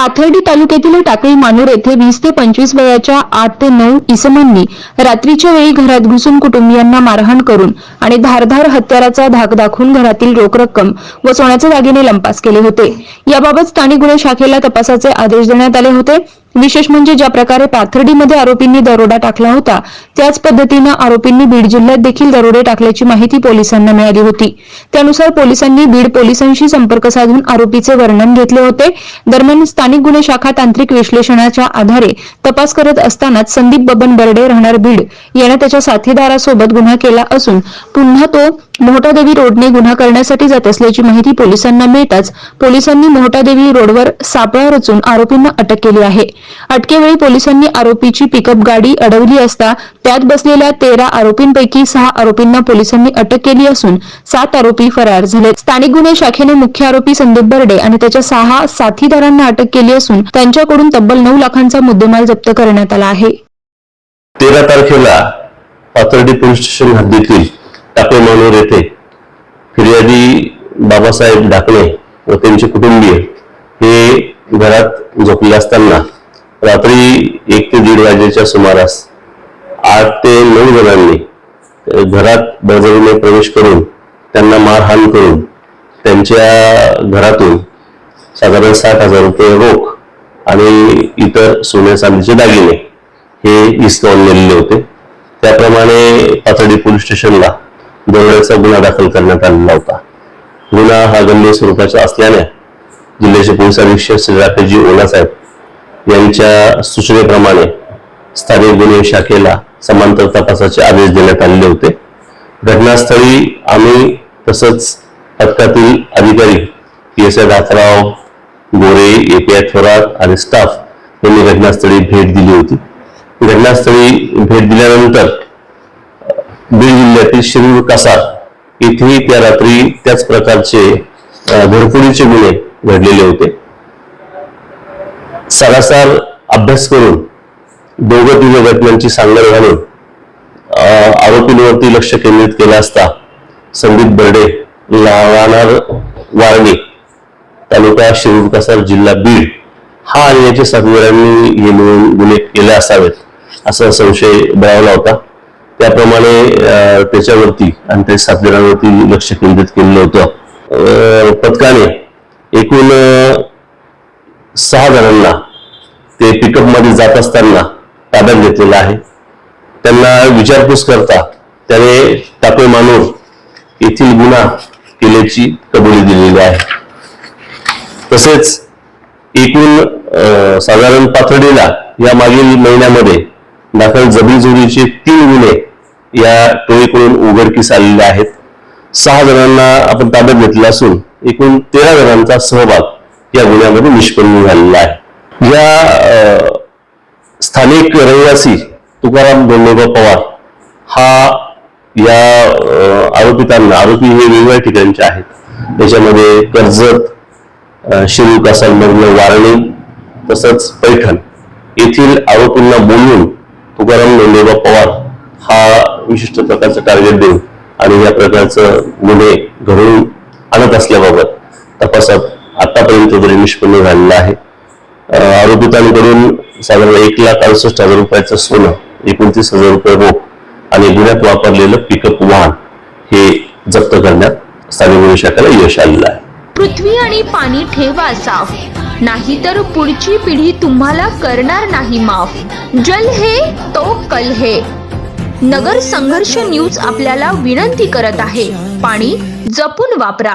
पाथर्डी तालुक्यातील टाकळी मानूर येथे वीस ते पंचवीस वयाच्या आठ ते नऊ इसमांनी रात्रीच्या वेळी घरात घुसून कुटुंबियांना मारहाण करून आणि धारधार हत्याराचा धाक दाखवून घरातील रोख रक्कम व सोन्याचे दागिने लंपास केले होते. याबाबत स्थानिक गुन्हे शाखेला तपासाचे आदेश देण्यात आले होते. विशेष म्हणजे ज्या प्रकारे पाथर्डीमध्ये आरोपींनी दरोडा टाकला होता त्याच पद्धतीनं आरोपींनी बीड जिल्ह्यात देखील दरोडे टाकल्याची माहिती पोलिसांना मिळाली होती. त्यानुसार पोलिसांनी बीड पोलिसांशी संपर्क साधून आरोपीचे वर्णन घेतले होते. दरम्यान स्थानिक गुन्हे शाखा तांत्रिक विश्लेषणाच्या आधारे तपास करत असतानाच संदीप बबन बर्डे राहणार बीड याने त्याच्या साथीदारासोबत गुन्हा केला असून पुन्हा तो मोहटादेवी रोडने गुन्हा करण्यासाठी जात असल्याची माहिती पोलिसांना मिळताच पोलिसांनी मोहटादेवी रोडवर सापळा रचून आरोपींना अटक केली आहे. अटकेवेळी पोलिसांनी आरोपीची पिकअप गाडी अडवली असता त्यात बसलेल्या तेरा आरोपींपैकी सहा आरोपींना पोलिसांनी अटक केली असून सात आरोपी फरार झाले स्थानिक गुन्हे शाखेने मुख्य आरोपी संदीप बर्डे आणि त्याच्या सहा साथीदारांना अटक केली असून त्यांच्याकडून तब्बल नऊ लाखांचा मुद्देमाल जप्त करण्यात आला आहे. तेरा तारखेला पाथर्डी पोलीस स्टेशन हद्दीतील टाकळे मानोर येथे फिर्यादी बाबासाहेब ढाकणे व त्यांचे कुटुंबीय हे घरात झोपले असताना रात्री एक ते दीड वाजेच्या सुमारास आठ ते नऊ जणांनी घरात बळजबरीने प्रवेश करून त्यांना मारहाण करून त्यांच्या घरातून साधारण साठ हजार रुपये रोख आणि इतर सोन्या चांदीचे दागिने हे हिसकावून नेलेले होते. त्याप्रमाणे पाथर्डी पोलीस स्टेशनला दरोड्याचा गुन्हा दाखल करण्यात आलेला होता. गुन्हा हा गंभीर स्वरूपाचा असल्याने जिल्ह्याचे पोलीस अधीक्षक श्री राकेशजी ओलासाहेब यांच्या सूचनेप्रमाणे स्थानिक गुन्हे शाखेला समांतर तपासाचे आदेश देण्यात आलेले होते. घटनास्थळी आम्ही तसंच पथकातील अधिकारी P S I Gore A P I Thorat आणि स्टाफ यांनी घटनास्थळी भेट दिली होती. घटनास्थळी भेट दिल्यानंतर बीड जिल्ह्यातील शिरूर कासार येथेही त्या रात्री त्याच प्रकारचे घरफोडीचे गुन्हे घडलेले होते. सरासर अभ्यास करून दोघं तिघ घटनांची सांगड घालून आरोपींवरती लक्ष केंद्रित केलं असता संदीप बर्डे राहणार वारणी तालुका शिरूर कासार जिल्हा बीड हा आणि याच्या साथीदारांनी हे मिळून गुन्हे केले असावेत असा संशय बळावला होता. त्याप्रमाणे त्याच्यावरती आणि त्या साथीदारांवरती लक्ष केंद्रित केलेलं होतं. पथकाने एकूण सहा जणांना ते पिकअपमध्ये जात असताना ताब्यात घेतलेलं आहे. त्यांना विचारपूस करता त्याने टाकळे मानूर येथील गुन्हा केल्याची कबुली दिलेली आहे. तसेच एकूण साधारण पाथर्डीला या मागील महिन्यामध्ये दाखल जबरीजोरीचे तीन गुन्हे या टोळीकडून उघडकीस आलेले आहेत. सहा जणांना आपण ताब्यात घेतले असून एकूण तेरा जणांचा सहभाग या गुन्ह्यामध्ये निष्पन्न झालेला आहे. या स्थानिक रहिवासी तुकाराम धोंडोबा पवार हा या आरोपितांना आरोपी हे वेगवेगळ्या ठिकाणचे आहेत. त्याच्यामध्ये कर्जत अ, शिरूर कासारमधलं वारणी तसंच पैठण येथील आरोपींना बोलून तुकाराम धोंडोबा पवार हा विशिष्ट प्रकारचं टार्गेट देऊन आणि या प्रकारचं गुन्हे घडवून आणत असल्याबाबत तपासात आतापर्यंत तरी निष्पन्न झालेला आहे. आरोपितांकडून साधारण एक लाख अडुसष्ट हजार रुपयाचं सोनं एकोणतीस हजार रुपये रोख आणि गुन्ह्यात वापरलेलं पिकअप वाहन हे जप्त करण्यात स्थानिक गुन्हे शाखेला यश आलेलं आहे. पृथ्वी आणि पाणी ठेवा साफ. नाहीतर पुढची पिढी तुम्हाला करणार नाही माफ. जल हे तो कल हे. नगर संघर्ष न्यूज आपल्याला विनंती करत आहे. पाणी जपून वापरा.